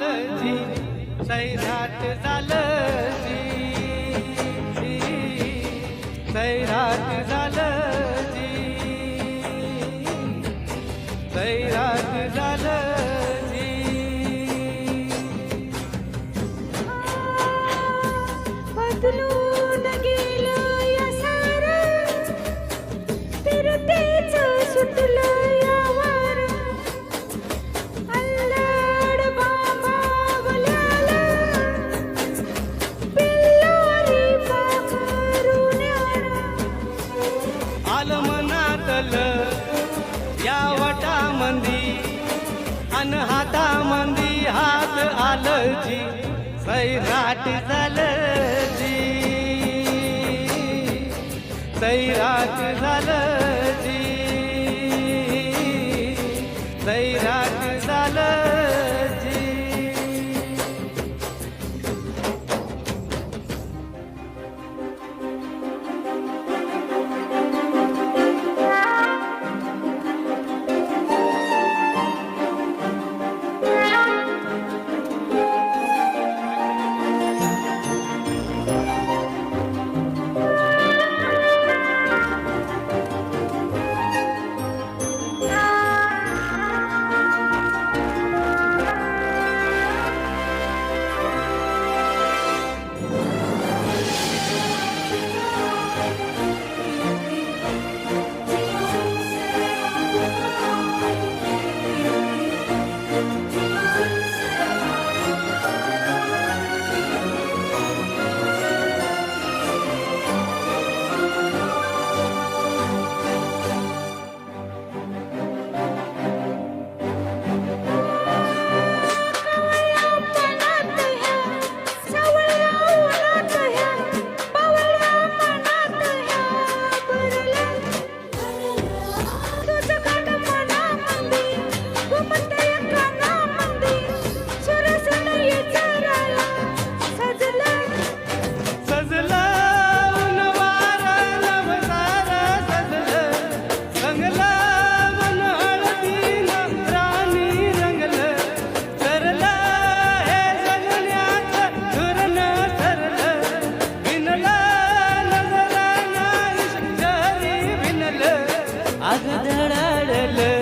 झालजी सैराट झालजी सैराट झालजी सैराट झालजी बदलू झालजी सैराट झालजी सैराट झालजी सैराट झालं આગ ધડાડલ